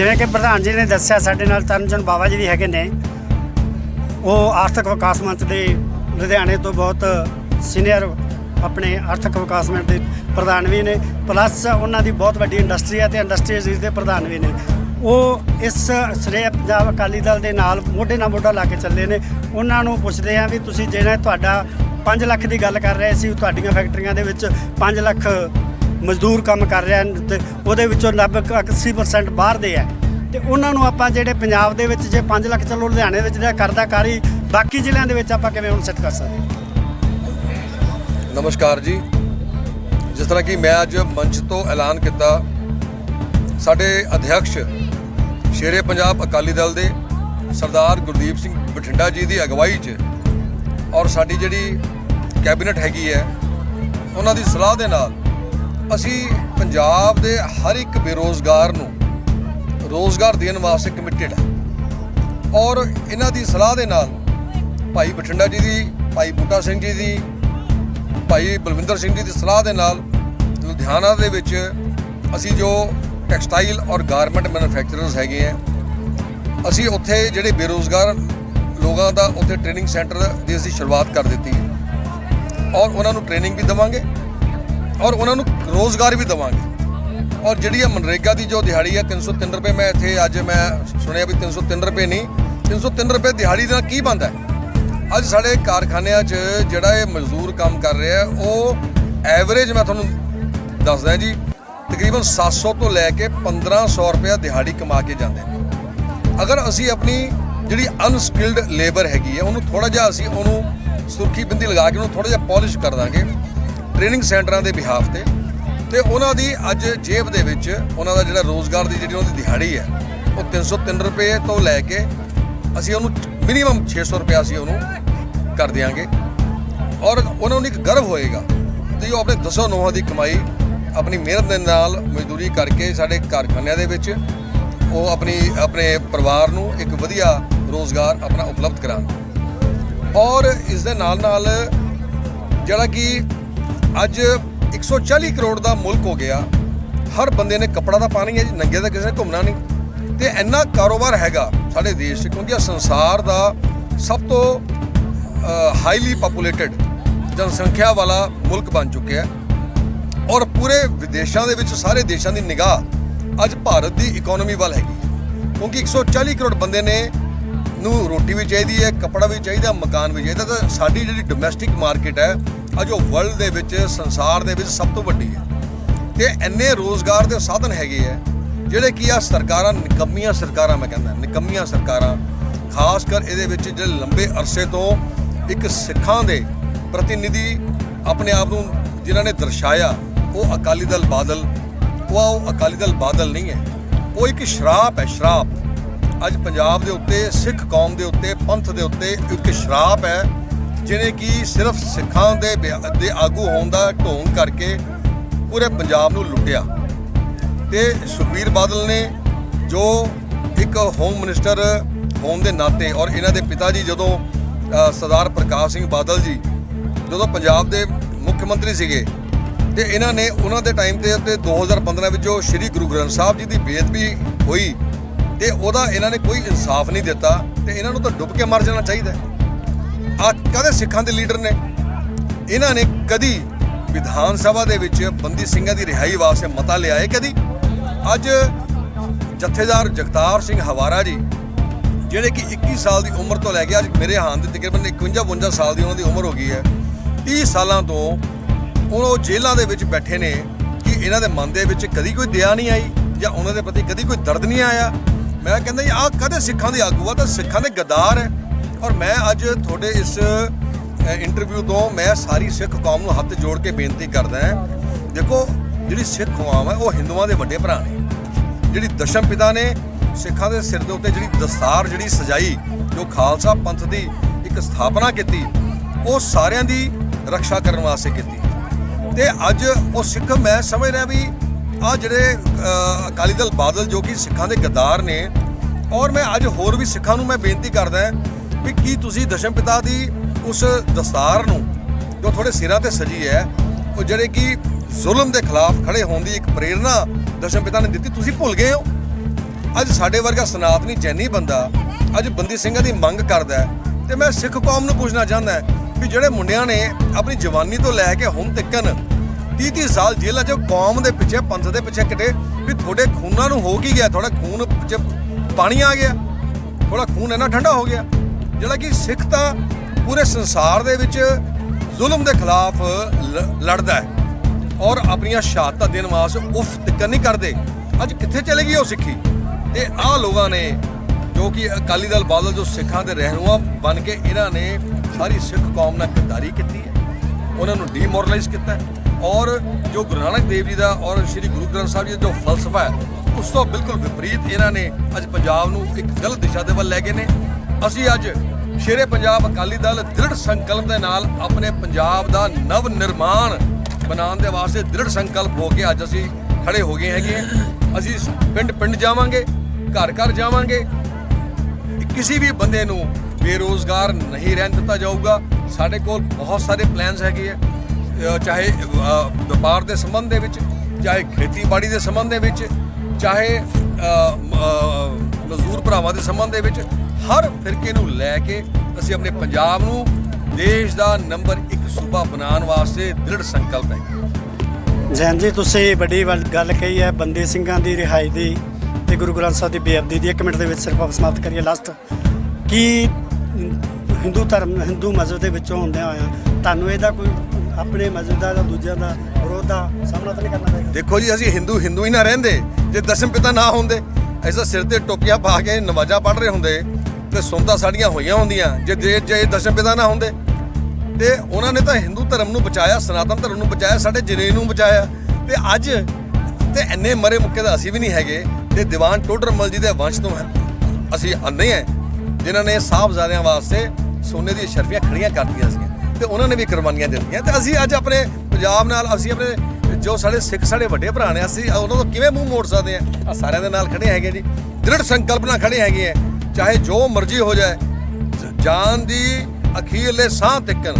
ਜਿਵੇਂ ਕਿ ਪ੍ਰਧਾਨ ਜੀ ਨੇ ਦੱਸਿਆ, ਸਾਡੇ ਨਾਲ ਤਰਨਜਨ ਬਾਵਾ ਜੀ ਵੀ ਹੈਗੇ ਨੇ। ਉਹ ਆਰਥਿਕ ਵਿਕਾਸ ਮੰਚ ਦੇ ਲੁਧਿਆਣੇ ਤੋਂ ਬਹੁਤ ਸੀਨੀਅਰ ਆਪਣੇ ਆਰਥਿਕ ਵਿਕਾਸ ਮੰਚ ਦੇ ਪ੍ਰਧਾਨ ਵੀ ਨੇ ਪਲੱਸ ਉਹਨਾਂ ਦੀ ਬਹੁਤ ਵੱਡੀ ਇੰਡਸਟਰੀ ਹੈ ਤੇ ਇੰਡਸਟਰੀਜ਼ ਦੇ ਪ੍ਰਧਾਨ ਵੀ ਨੇ। ਉਹ ਇਸ ਸ੍ਰੇ ਪੰਜਾਬ ਅਕਾਲੀ ਦਲ ਦੇ ਨਾਲ ਮੋਢੇ ਨਾਲ ਮੋਢਾ ਲਾ ਕੇ ਚੱਲੇ ਨੇ। ਉਹਨਾਂ ਨੂੰ ਪੁੱਛਦੇ ਆ ਵੀ ਤੁਸੀਂ ਜਿਹੜਾ ਤੁਹਾਡਾ 5 ਲੱਖ ਦੀ ਗੱਲ ਕਰ ਰਹੇ ਸੀ ਤੁਹਾਡੀਆਂ ਫੈਕਟਰੀਆਂ ਦੇ ਵਿੱਚ 5 ਲੱਖ ਮਜ਼ਦੂਰ ਕੰਮ ਕਰ ਰਿਹਾ ਹਨ ਤੇ ਉਹਦੇ ਵਿੱਚੋਂ ਲਗਭਗ 80% ਬਾਹਰ ਦੇ ਆ ਤੇ ਉਹਨਾਂ ਨੂੰ ਆਪਾਂ ਜਿਹੜੇ ਪੰਜਾਬ ਦੇ ਵਿੱਚ ਜੇ 5 ਲੱਖ ਚਲੋ ਲੁਧਿਆਣੇ ਵਿੱਚ ਜਿਹੜਾ ਕਰਦਾ ਕਾਰੀ ਬਾਕੀ ਜ਼ਿਲ੍ਹਿਆਂ ਦੇ ਵਿੱਚ ਆਪਾਂ ਕਿਵੇਂ ਹੁਣ ਸੈੱਟ ਕਰ ਸਕਦੇ ਨਮਸਕਾਰ ਜੀ। ਜਿਸ ਤਰ੍ਹਾਂ ਕਿ ਮੈਂ ਅੱਜ ਮੰਚ ਤੋਂ ਐਲਾਨ ਕੀਤਾ, ਸਾਡੇ ਅਧਿਕਸ਼ ਸ਼ੇਰੇ ਪੰਜਾਬ ਅਕਾਲੀ ਦਲ ਦੇ ਸਰਦਾਰ ਗੁਰਦੀਪ ਸਿੰਘ ਬਠਿੰਡਾ ਜੀ ਦੀ ਅਗਵਾਈ 'ਚ ਔਰ ਸਾਡੀ ਜਿਹੜੀ ਕੈਬਨਿਟ ਹੈਗੀ ਹੈ, ਉਹਨਾਂ ਦੀ ਸਲਾਹ ਦੇ ਨਾਲ ਅਸੀਂ ਪੰਜਾਬ ਦੇ ਹਰ ਇੱਕ ਬੇਰੋਜ਼ਗਾਰ ਨੂੰ ਰੋਜ਼ਗਾਰ ਦੇਣ ਵਾਸਤੇ ਕਮਿਟਿਡ ਹੈ। ਔਰ ਇਹਨਾਂ ਦੀ ਸਲਾਹ ਦੇ ਨਾਲ ਭਾਈ ਬਠਿੰਡਾ ਜੀ ਦੀ, ਭਾਈ ਬੂਟਾ ਸਿੰਘ ਜੀ ਦੀ, ਭਾਈ ਬਲਵਿੰਦਰ ਸਿੰਘ ਜੀ ਦੀ ਸਲਾਹ ਦੇ ਨਾਲ ਲੁਧਿਆਣਾ ਦੇ ਵਿੱਚ ਅਸੀਂ ਜੋ ਟੈਕਸਟਾਈਲ ਔਰ ਗਾਰਮੈਂਟ ਮੈਨੂਫੈਕਚਰਰਸ ਹੈਗੇ ਆ, ਅਸੀਂ ਉੱਥੇ ਜਿਹੜੇ ਬੇਰੋਜ਼ਗਾਰ ਲੋਕਾਂ ਦਾ ਉੱਥੇ ਟ੍ਰੇਨਿੰਗ ਸੈਂਟਰ ਦੀ ਅਸੀਂ ਸ਼ੁਰੂਆਤ ਕਰ ਦਿੱਤੀ ਹੈ। ਔਰ ਉਹਨਾਂ ਨੂੰ ਟ੍ਰੇਨਿੰਗ ਵੀ ਦੇਵਾਂਗੇ। ਔਰ ਉਹਨਾਂ ਨੂੰ ਰੋਜ਼ਗਾਰ ਵੀ ਦੇਵਾਂਗੇ। ਔਰ ਜਿਹੜੀ ਇਹ ਮਨਰੇਗਾ ਦੀ ਜੋ ਦਿਹਾੜੀ ਹੈ 303 ਰੁਪਏ ਮੈਂ ਇੱਥੇ ਅੱਜ ਮੈਂ ਸੁਣਿਆ ਵੀ 303 ਰੁਪਏ ਨਹੀਂ 303 ਰੁਪਏ ਦਿਹਾੜੀ ਦਾ ਕੀ ਬੰਦਾ ਹੈ? ਅੱਜ ਸਾਡੇ ਕਾਰਖਾਨਿਆਂ 'ਚ ਜਿਹੜਾ ਇਹ ਮਜ਼ਦੂਰ ਕੰਮ ਕਰ ਰਿਹਾ ਉਹ ਐਵਰੇਜ ਮੈਂ ਤੁਹਾਨੂੰ ਦੱਸਦਾ ਜੀ, ਤਕਰੀਬਨ 700 ਤੋਂ ਲੈ ਕੇ 1500 ਰੁਪਏ ਦਿਹਾੜੀ ਕਮਾ ਕੇ ਜਾਂਦੇ ਨੇ। ਅਗਰ ਅਸੀਂ ਆਪਣੀ ਜਿਹੜੀ ਅਨਸਕਿਲਡ ਲੇਬਰ ਹੈਗੀ ਹੈ, ਉਹਨੂੰ ਥੋੜਾ ਜਿਹਾ ਅਸੀਂ ਉਹਨੂੰ ਸੁਰਖੀ ਬਿੰਦੀ ਲਗਾ ਕੇ ਉਹਨੂੰ ਥੋੜਾ ਜਿਹਾ ਪਾਲਿਸ਼ ਕਰ ਦਾਂਗੇ ਟ੍ਰੇਨਿੰਗ ਸੈਂਟਰਾਂ ਦੇ ਬਿਹਾਫ ਤੇ। ਤੇ ਉਹਨਾਂ ਦੀ ਅੱਜ ਜੇਬ ਦੇ ਵਿੱਚ ਉਹਨਾਂ ਦਾ ਜਿਹੜਾ ਰੋਜ਼ਗਾਰ ਦੀ ਜਿਹੜੀ ਉਹਨਾਂ ਦੀ ਦਿਹਾੜੀ ਹੈ, ਉਹ 303 ਰੁਪਏ ਤੋਂ ਲੈ ਕੇ ਅਸੀਂ ਉਹਨੂੰ ਮਿਨੀਮਮ 600 ਰੁਪਏ ਅਸੀਂ ਉਹਨੂੰ ਕਰ ਦਿਆਂਗੇ। ਔਰ ਉਹਨਾਂ ਨੂੰ ਇੱਕ ਗਰਵ ਹੋਏਗਾ ਕਿ ਉਹ ਆਪਣੇ ਦਸੋਂ ਨੋਹਾਂ ਦੀ ਕਮਾਈ ਆਪਣੀ ਮਿਹਨਤ ਦੇ ਨਾਲ ਮਜ਼ਦੂਰੀ ਕਰਕੇ ਸਾਡੇ ਕਾਰਖਾਨਿਆਂ ਦੇ ਵਿੱਚ ਉਹ ਆਪਣੀ, ਆਪਣੇ ਪਰਿਵਾਰ ਨੂੰ ਇੱਕ ਵਧੀਆ ਰੋਜ਼ਗਾਰ ਆਪਣਾ ਉਪਲਬਧ ਕਰਾਉਣ। ਔਰ ਇਸ ਦੇ ਨਾਲ ਨਾਲ ਜਿਹੜਾ ਕਿ ਅੱਜ 140 ਕਰੋੜ ਦਾ ਮੁਲਕ ਹੋ ਗਿਆ। ਹਰ ਬੰਦੇ ਨੇ ਕੱਪੜਾ ਤਾਂ ਪਾਣੀ ਹੈ ਜੀ, ਨੰਗੇ ਤਾਂ ਕਿਸੇ ਨੇ ਘੁੰਮਣਾ ਨਹੀਂ। ਤੇ ਇੰਨਾ ਕਾਰੋਬਾਰ ਹੈਗਾ ਸਾਡੇ ਦੇਸ਼ 'ਚ, ਕਿਉਂਕਿ ਇਹ ਸੰਸਾਰ ਦਾ ਸਭ ਤੋਂ ਹਾਈਲੀ ਪੋਪੂਲੇਟਡ ਜਨਸੰਖਿਆ ਵਾਲਾ ਮੁਲਕ ਬਣ ਚੁੱਕਿਆ ਹੈ। ਔਰ ਪੂਰੇ ਵਿਦੇਸ਼ਾਂ ਦੇ ਵਿੱਚ, ਸਾਰੇ ਦੇਸ਼ਾਂ ਦੀ ਨਿਗਾਹ ਅੱਜ ਭਾਰਤ ਦੀ ਇਕਨੋਮੀ ਵੱਲ ਹੈਗੀ ਹੈ। ਕਿਉਂਕਿ 140 ਕਰੋੜ ਬੰਦੇ ਨੇ ਨੂੰ ਰੋਟੀ ਵੀ ਚਾਹੀਦੀ ਹੈ, ਕੱਪੜਾ ਵੀ ਚਾਹੀਦਾ, ਮਕਾਨ ਵੀ ਚਾਹੀਦਾ। ਤਾਂ ਸਾਡੀ ਜਿਹੜੀ ਡੋਮੈਸਟਿਕ ਮਾਰਕੀਟ ਹੈ ਅੱਜ ਉਹ ਵਰਲਡ ਦੇ ਵਿੱਚ, ਸੰਸਾਰ ਦੇ ਵਿੱਚ ਸਭ ਤੋਂ ਵੱਡੀ ਹੈ। ਤੇ ਇੰਨੇ ਰੋਜ਼ਗਾਰ ਦੇ ਸਾਧਨ ਹੈਗੇ ਆ, ਜਿਹੜੇ ਕੀ ਆ ਸਰਕਾਰਾਂ, ਨਿਕੰਮੀਆਂ ਸਰਕਾਰਾਂ ਮੈਂ ਕਹਿੰਦਾ, ਨਿਕੰਮੀਆਂ ਸਰਕਾਰਾਂ, ਖਾਸ ਕਰ ਇਹਦੇ ਵਿੱਚ ਜਿਹੜੇ ਲੰਬੇ ਅਰਸੇ ਤੋਂ ਇੱਕ ਸਿੱਖਾਂ ਦੇ ਪ੍ਰਤੀਨਿਧੀ ਆਪਣੇ ਆਪ ਨੂੰ ਜਿਨ੍ਹਾਂ ਨੇ ਦਰਸਾਇਆ, ਉਹ ਅਕਾਲੀ ਦਲ ਬਾਦਲ, ਉਹ ਉਹ ਅਕਾਲੀ ਦਲ ਬਾਦਲ ਨਹੀਂ ਹੈ। ਉਹ ਇੱਕ ਸ਼ਰਾਪ ਹੈ, ਸ਼ਰਾਪ। ਅੱਜ ਪੰਜਾਬ ਦੇ ਉੱਤੇ, ਸਿੱਖ ਕੌਮ ਦੇ ਉੱਤੇ, ਪੰਥ ਦੇ ਉੱਤੇ ਇੱਕ ਸ਼ਰਾਪ ਹੈ। ਜਿਹਨੇ ਕਿ ਸਿਰਫ ਸਿੱਖਾਂ ਦੇ ਬਿਆ- ਦੇ ਆਗੂ ਹੋਣ ਦਾ ਢੋਂਗ ਕਰਕੇ ਪੂਰੇ ਪੰਜਾਬ ਨੂੰ ਲੁੱਟਿਆ। ਤੇ ਸੁਖਬੀਰ ਬਾਦਲ ਨੇ ਜੋ ਇੱਕ ਹੋਮ ਮਿਨਿਸਟਰ ਹੋਣ ਦੇ ਨਾਤੇ ਔਰ ਇਹਨਾਂ ਦੇ ਪਿਤਾ ਜੀ ਜਦੋਂ ਸਰਦਾਰ ਪ੍ਰਕਾਸ਼ ਸਿੰਘ ਬਾਦਲ ਜੀ ਜਦੋਂ ਪੰਜਾਬ ਦੇ ਮੁੱਖ ਮੰਤਰੀ ਸੀਗੇ ਤੇ ਇਹਨਾਂ ਨੇ ਉਹਨਾਂ ਦੇ ਟਾਈਮ ਤੇ ਤੇ 2015 ਵਿੱਚ ਜੋ ਸ੍ਰੀ ਗੁਰੂ ਗ੍ਰੰਥ ਸਾਹਿਬ ਜੀ ਦੀ ਬੇਅਦਬੀ ਹੋਈ ਤੇ ਉਹਦਾ ਇਹਨਾਂ ਨੇ ਕੋਈ ਇਨਸਾਫ ਨਹੀਂ ਦਿੱਤਾ ਤੇ ਇਹਨਾਂ ਨੂੰ ਤਾਂ ਡੁੱਬ ਕੇ ਮਰ ਜਾਣਾ ਚਾਹੀਦਾ। ਆ ਕਦੇ ਸਿੱਖਾਂ ਦੇ ਲੀਡਰ ਨੇ? ਇਹਨਾਂ ਨੇ ਕਦੀ ਵਿਧਾਨ ਸਭਾ ਦੇ ਵਿੱਚ ਬੰਦੀ ਸਿੰਘਾਂ ਦੀ ਰਿਹਾਈ ਵਾਸਤੇ ਮਤਾ ਲਿਆਏ ਕਦੀ? ਅੱਜ ਜਥੇਦਾਰ ਜਗਤਾਰ ਸਿੰਘ ਹਵਾਰਾ ਜੀ, ਜਿਹੜੇ ਕਿ 21 ਸਾਲ ਦੀ ਉਮਰ ਤੋਂ ਲੈ ਕੇ ਅੱਜ ਮੇਰੇ ਹਾਂ ਦੇ ਤਕਰੀਬਨ 51 52 ਸਾਲ ਦੀ ਉਹਨਾਂ ਦੀ ਉਮਰ ਹੋ ਗਈ ਹੈ 30 ਸਾਲਾਂ ਤੋਂ ਹੁਣ ਉਹ ਜੇਲ੍ਹਾਂ ਦੇ ਵਿੱਚ ਬੈਠੇ ਨੇ ਕਿ ਇਹਨਾਂ ਦੇ ਮਨ ਦੇ ਵਿੱਚ ਕਦੀ ਕੋਈ ਦਇਆ ਨਹੀਂ ਆਈ ਜਾਂ ਉਹਨਾਂ ਦੇ ਪ੍ਰਤੀ ਕਦੀ ਕੋਈ ਦਰਦ ਨਹੀਂ ਆਇਆ? ਮੈਂ ਕਹਿੰਦਾ ਜੀ, ਆਹ ਕਦੇ ਸਿੱਖਾਂ ਦੇ ਆਗੂ ਆ? ਤਾਂ ਸਿੱਖਾਂ ਦੇ ਗਦਾਰ ਹੈ। ਔਰ ਮੈਂ ਅੱਜ ਤੁਹਾਡੇ ਇਸ ਇੰਟਰਵਿਊ ਤੋਂ ਮੈਂ ਸਾਰੀ ਸਿੱਖ ਕੌਮ ਨੂੰ ਹੱਥ ਜੋੜ ਕੇ ਬੇਨਤੀ ਕਰਦਾ ਹਾਂ। ਦੇਖੋ, ਜਿਹੜੀ ਸਿੱਖ ਕੌਮ ਹੈ, ਉਹ ਹਿੰਦੂਆਂ ਦੇ ਵੱਡੇ ਭਰਾ ਨੇ। ਜਿਹੜੀ ਦਸ਼ਮ ਪਿਤਾ ਨੇ, ਸਿੱਖਾਂ ਦੇ ਸਿਰ ਦੇ ਉੱਤੇ ਜਿਹੜੀ ਦਸਤਾਰ ਜਿਹੜੀ ਸਜਾਈ, ਜੋ ਖਾਲਸਾ ਪੰਥ ਦੀ ਇੱਕ ਸਥਾਪਨਾ ਕੀਤੀ, ਉਹ ਸਾਰਿਆਂ ਦੀ ਰੱਖਿਆ ਕਰਨ ਵਾਸਤੇ ਕੀਤੀ। ਤੇ ਅੱਜ ਉਹ ਸਿੱਖ ਮੈਂ ਸਮਝ ਰਿਹਾ ਵੀ ਆ ਜਿਹੜੇ ਅਕਾਲੀ ਦਲ ਬਾਦਲ ਜੋ ਕਿ ਸਿੱਖਾਂ ਦੇ ਗੱਦਾਰ ਨੇ, ਔਰ ਮੈਂ ਅੱਜ ਹੋਰ ਵੀ ਸਿੱਖਾਂ ਨੂੰ ਮੈਂ ਬੇਨਤੀ ਕਰਦਾ ਵੀ ਕੀ ਤੁਸੀਂ ਦਸ਼ਮ ਪਿਤਾ ਦੀ ਉਸ ਦਸਤਾਰ ਨੂੰ ਜੋ ਤੁਹਾਡੇ ਸਿਰਾਂ ਤੇ ਸਜੀ ਹੈ, ਉਹ ਜਿਹੜੇ ਕਿ ਜ਼ੁਲਮ ਦੇ ਖਿਲਾਫ ਖੜੇ ਹੋਣ ਦੀ ਇੱਕ ਪ੍ਰੇਰਣਾ ਦਸ਼ਮ ਪਿਤਾ ਨੇ ਦਿੱਤੀ, ਤੁਸੀਂ ਭੁੱਲ ਗਏ ਹੋ। ਅੱਜ ਸਾਡੇ ਵਰਗਾ ਸਨਾਤਨੀ ਜੈਨੀ ਬੰਦਾ ਅੱਜ ਬੰਦੀ ਸਿੰਘਾਂ ਦੀ ਮੰਗ ਕਰਦਾ ਹੈ ਤੇ ਮੈਂ ਸਿੱਖ ਕੌਮ ਨੂੰ ਪੁੱਛਣਾ ਚਾਹੁੰਦਾ ਵੀ ਜਿਹੜੇ ਮੁੰਡਿਆਂ ਨੇ ਆਪਣੀ ਜਵਾਨੀ ਤੋਂ ਲੈ ਕੇ ਹੁਣ ਤੱਕਨ 30 30 ਸਾਲ ਜੇਲ੍ਹਾਂ 'ਚ ਕੌਮ ਦੇ ਪਿੱਛੇ, ਪੰਥ ਦੇ ਪਿੱਛੇ ਕਿਤੇ, ਵੀ ਤੁਹਾਡੇ ਖੂਨਾਂ ਨੂੰ ਹੋ ਕੀ ਗਿਆ? ਥੋੜਾ ਖੂਨ 'ਚ ਪਾਣੀ ਆ ਗਿਆ। ਥੋੜਾ ਖੂਨ ਇੰਨਾ ਠੰਡਾ ਹੋ ਗਿਆ। ਜਿਹੜਾ ਕਿ ਸਿੱਖ ਤਾਂ ਪੂਰੇ ਸੰਸਾਰ ਦੇ ਵਿੱਚ ਜ਼ੁਲਮ ਦੇ ਖਿਲਾਫ ਲ- ਲੜਦਾ ਹੈ ਔਰ ਆਪਣੀਆਂ ਸ਼ਹਾਦਤਾਂ ਦੇਣ ਵਾਸਤੇ ਉਫ ਤਿੱਕਰ ਨਹੀਂ ਕਰਦੇ। ਅੱਜ ਕਿੱਥੇ ਚਲੇ ਗਈ ਉਹ ਸਿੱਖੀ? ਤੇ ਆਹ ਲੋਕਾਂ ਨੇ ਜੋ ਕਿ ਅਕਾਲੀ ਦਲ ਬਾਦਲ ਜੋ ਸਿੱਖਾਂ ਦੇ ਰਹਿਨੁਮਾ ਬਣ ਕੇ ਇਹਨਾਂ ਨੇ ਸਾਰੀ ਸਿੱਖ ਕੌਮ ਨਾਲ ਗੱਦਾਰੀ ਕੀਤੀ ਹੈ। ਉਹਨਾਂ ਨੂੰ ਡੀਮੋਰਲਾਈਜ਼ ਕੀਤਾ ਔਰ ਜੋ ਗੁਰੂ ਨਾਨਕ ਦੇਵ ਜੀ ਦਾ ਔਰ ਸ੍ਰੀ ਗੁਰੂ ਗ੍ਰੰਥ ਸਾਹਿਬ ਜੀ ਦਾ ਜੋ ਫਲਸਫਾ ਹੈ, ਉਸ ਤੋਂ ਬਿਲਕੁਲ ਵਿਪਰੀਤ ਇਹਨਾਂ ਨੇ ਅੱਜ ਪੰਜਾਬ ਨੂੰ ਇੱਕ ਗਲਤ ਦਿਸ਼ਾ ਦੇ ਵੱਲ ਲੈ ਗਏ ਨੇ। ਅਸੀਂ ਅੱਜ ਸ਼ੇਰੇ ਪੰਜਾਬ ਅਕਾਲੀ ਦਲ ਦ੍ਰਿੜ ਸੰਕਲਪ ਦੇ ਨਾਲ ਆਪਣੇ ਪੰਜਾਬ ਦਾ ਨਵ ਨਿਰਮਾਣ ਬਣਾਉਣ ਦੇ ਵਾਸਤੇ ਦ੍ਰਿੜ ਸੰਕਲਪ ਹੋ ਕੇ ਅੱਜ ਅਸੀਂ ਖੜੇ ਹੋ ਗਏ ਹੈਗੇ ਹਾਂ। ਅਸੀਂ ਪਿੰਡ ਪਿੰਡ ਜਾਵਾਂਗੇ, ਘਰ ਘਰ ਜਾਵਾਂਗੇ। ਕਿਸੇ ਵੀ ਬੰਦੇ ਨੂੰ ਬੇਰੋਜ਼ਗਾਰ ਨਹੀਂ ਰਹਿਣ ਦਿੱਤਾ ਜਾਊਗਾ। ਸਾਡੇ ਕੋਲ ਬਹੁਤ ਸਾਰੇ ਪਲਾਨਸ ਹੈਗੇ ਆ। ਚਾਹੇ ਵਪਾਰ ਦੇ ਸੰਬੰਧ ਦੇ ਵਿੱਚ, ਚਾਹੇ ਖੇਤੀਬਾੜੀ ਦੇ ਸੰਬੰਧ ਦੇ ਵਿੱਚ, ਚਾਹੇ ਮਜ਼ਦੂਰ ਭਰਾਵਾਂ ਦੇ ਸੰਬੰਧ ਦੇ ਵਿੱਚ ਹਰ ਫਿਰਕੇ ਨੂੰ ਲੈ ਕੇ ਅਸੀਂ ਆਪਣੇ ਪੰਜਾਬ ਨੂੰ ਦੇਸ਼ ਦਾ ਨੰਬਰ 1 ਸੂਬਾ ਬਣਾਉਣ ਵਾਸਤੇ ਦ੍ਰਿੜ ਸੰਕਲਪ ਹੈ। ਜੈਨ ਜੀ ਤੁਸੀਂ ਵੱਡੀ ਗੱਲ ਕਹੀ ਹੈ ਬੰਦੀ ਸਿੰਘਾਂ ਦੀ ਰਿਹਾਈ ਦੀ ਤੇ ਗੁਰੂ ਗ੍ਰੰਥ ਸਾਹਿਬ ਦੀ ਬੇਅਦਬੀ ਦੀ। ਇੱਕ ਮਿੰਟ ਦੇ ਵਿੱਚ ਸਿਰਫ ਆਪਾਂ ਸਮਾਪਤ ਕਰੀਏ ਲਾਸਟ ਕੀ ਹਿੰਦੂ ਧਰਮ ਹਿੰਦੂ ਮਜ਼ਹਬ ਦੇ ਵਿੱਚੋਂ ਹੁੰਦਿਆਂ ਹੋਇਆ ਤੁਹਾਨੂੰ ਇਹਦਾ ਕੋਈ ਆਪਣੇ ਮਜ਼ਹਬ ਦਾ ਜਾਂ ਦੂਜਿਆਂ ਦਾ ਵਿਰੋਧ ਦਾ ਸਾਹਮਣਾ ਤਾਂ ਨਹੀਂ ਕਰਨਾ ਪਏਗਾ ਦੇਖੋ ਜੀ ਅਸੀਂ ਹਿੰਦੂ ਹਿੰਦੂ ਹੀ ਨਾ ਰਹਿੰਦੇ। ਜੇ ਦਸ਼ਮ ਪਿਤਾ ਨਾ ਹੁੰਦੇ ਐਸਾ ਸਿਰ ਤੇ ਟੋਪੀਆਂ ਪਾ ਕੇ ਨਮਾਜ਼ਾਂ ਪੜ੍ਹ ਰਹੇ ਹੁੰਦੇ। ਤੇ ਸੁਣਤਾ ਸਾਡੀਆਂ ਹੋਈਆਂ ਹੁੰਦੀਆਂ। ਜੇ ਜੇ ਜੇ ਦਸ਼ਮ ਪਿਤਾ ਨਾ ਹੁੰਦੇ, ਤੇ ਉਹਨਾਂ ਨੇ ਤਾਂ ਹਿੰਦੂ ਧਰਮ ਨੂੰ ਬਚਾਇਆ, ਸਨਾਤਨ ਧਰਮ ਨੂੰ ਬਚਾਇਆ, ਸਾਡੇ ਜਨੇ ਨੂੰ ਬਚਾਇਆ। ਤੇ ਅੱਜ ਤੇ ਇੰਨੇ ਮਰੇ ਮੁੱਕੇ ਦਾ ਅਸੀਂ ਵੀ ਨਹੀਂ ਹੈਗੇ, ਤੇ ਦੀਵਾਨ ਟੋਡਰਮਲ ਜੀ ਦੇ ਵੰਸ਼ ਤੋਂ ਅਸੀਂ ਅੰਨੇ ਹੈ ਜਿਨ੍ਹਾਂ ਨੇ ਸਾਹਿਬਜ਼ਾਦਿਆਂ ਵਾਸਤੇ ਸੋਨੇ ਦੀਆਂ ਸ਼ਰਫੀਆਂ ਖੜੀਆਂ ਕਰਤੀਆਂ ਸੀ ਤੇ ਉਹਨਾਂ ਨੇ ਵੀ ਕੁਰਬਾਨੀਆਂ ਦਿੱਤੀਆਂ। ਤੇ ਅਸੀਂ ਅੱਜ ਆਪਣੇ ਪੰਜਾਬ ਨਾਲ, ਅਸੀਂ ਆਪਣੇ ਜੋ ਸਾਡੇ ਸਿੱਖ, ਸਾਡੇ ਵੱਡੇ ਭਰਾ ਨੇ, ਅਸੀਂ ਉਹਨਾਂ ਤੋਂ ਕਿਵੇਂ ਮੂੰਹ ਮੋੜ ਸਕਦੇ ਆ ਆ ਸਾਰਿਆਂ ਦੇ ਨਾਲ ਖੜੇ ਹੈਗੇ ਜੀ। ਦ੍ਰਿੜ ਸੰਕਲਪ ਨਾਲ ਖੜੇ ਹੈਗੇ ਆ। ਚਾਹੇ ਜੋ ਮਰਜ਼ੀ ਹੋ ਜਾਏ, ਜਾਨ ਦੀ ਅਖੀਰਲੇ ਸਾਹ ਤਿੱਕਣ,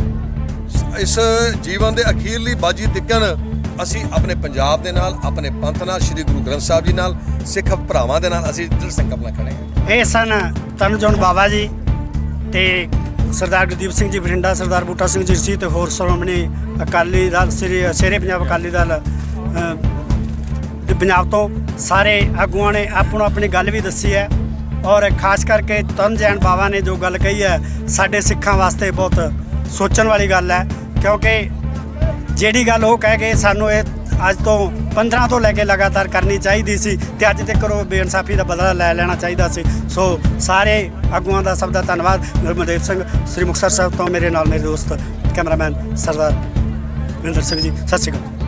ਇਸ ਜੀਵਨ ਦੇ ਅਖੀਰਲੀ ਬਾਜੀ ਤਿੱਕਣ, ਅਸੀਂ ਆਪਣੇ ਪੰਜਾਬ ਦੇ ਨਾਲ, ਆਪਣੇ ਪੰਥ ਨਾਲ, ਸ੍ਰੀ ਗੁਰੂ ਗ੍ਰੰਥ ਸਾਹਿਬ ਜੀ ਨਾਲ, ਸਿੱਖ ਭਰਾਵਾਂ ਦੇ ਨਾਲ ਅਸੀਂ ਦ੍ਰਿੜ ਸੰਕਲਪ ਨਾਲ ਖੜੇ ਹਾਂ। ਇਹ ਸਨ ਤਨਜੋਨ ਬਾਬਾ ਜੀ ਤੇ ਸਰਦਾਰ ਗੁਰਦੀਪ ਸਿੰਘ ਜੀ ਬਠਿੰਡਾ, ਸਰਦਾਰ ਬੂਟਾ ਸਿੰਘ ਜੀ ਸੀ ਤੇ ਹੋਰ ਸ਼੍ਰੋਮਣੀ ਅਕਾਲੀ ਦਲ, ਸ੍ਰੀ, ਸ਼ੇਰੇ ਪੰਜਾਬ ਅਕਾਲੀ ਦਲ ਪੰਜਾਬ ਤੋਂ ਸਾਰੇ ਆਗੂਆਂ ਨੇ ਆਪੋ ਆਪਣੀ ਗੱਲ ਵੀ ਦੱਸੀ ਹੈ। ਔਰ ਖਾਸ ਕਰਕੇ ਤਨ ਜੈਨ ਬਾਬਾ ਨੇ ਜੋ ਗੱਲ ਕਹੀ ਹੈ, ਸਾਡੇ ਸਿੱਖਾਂ ਵਾਸਤੇ ਬਹੁਤ ਸੋਚਣ ਵਾਲੀ ਗੱਲ ਹੈ, ਕਿਉਂਕਿ ਜਿਹੜੀ ਗੱਲ ਉਹ ਕਹਿ ਗਏ ਸਾਨੂੰ ਇਹ ਅੱਜ ਤੋਂ 15 ਤੋਂ ਲੈ ਕੇ ਲਗਾਤਾਰ ਕਰਨੀ ਚਾਹੀਦੀ ਸੀ ਤੇ ਅੱਜ ਤੱਕ ਉਹ ਬੇਇਨਸਾਫੀ ਦਾ ਬਦਲਾ ਲੈ ਲੈਣਾ ਚਾਹੀਦਾ ਸੀ। ਸੋ ਸਾਰੇ ਆਗੂਆਂ ਦਾ ਸਭ ਦਾ ਧੰਨਵਾਦ। ਗੁਰਮਦੇਵ ਸਿੰਘ, ਸ੍ਰੀ ਮੁਕਤਸਰ ਸਾਹਿਬ ਤੋਂ ਮੇਰੇ ਨਾਲ ਮੇਰੇ ਦੋਸਤ, ਕੈਮਰਾਮੈਨ ਸਰਦਾਰ ਵਿੰਦਰ ਸਿੰਘ ਜੀ, ਸਤਿ ਸ਼੍ਰੀ ਅਕਾਲ।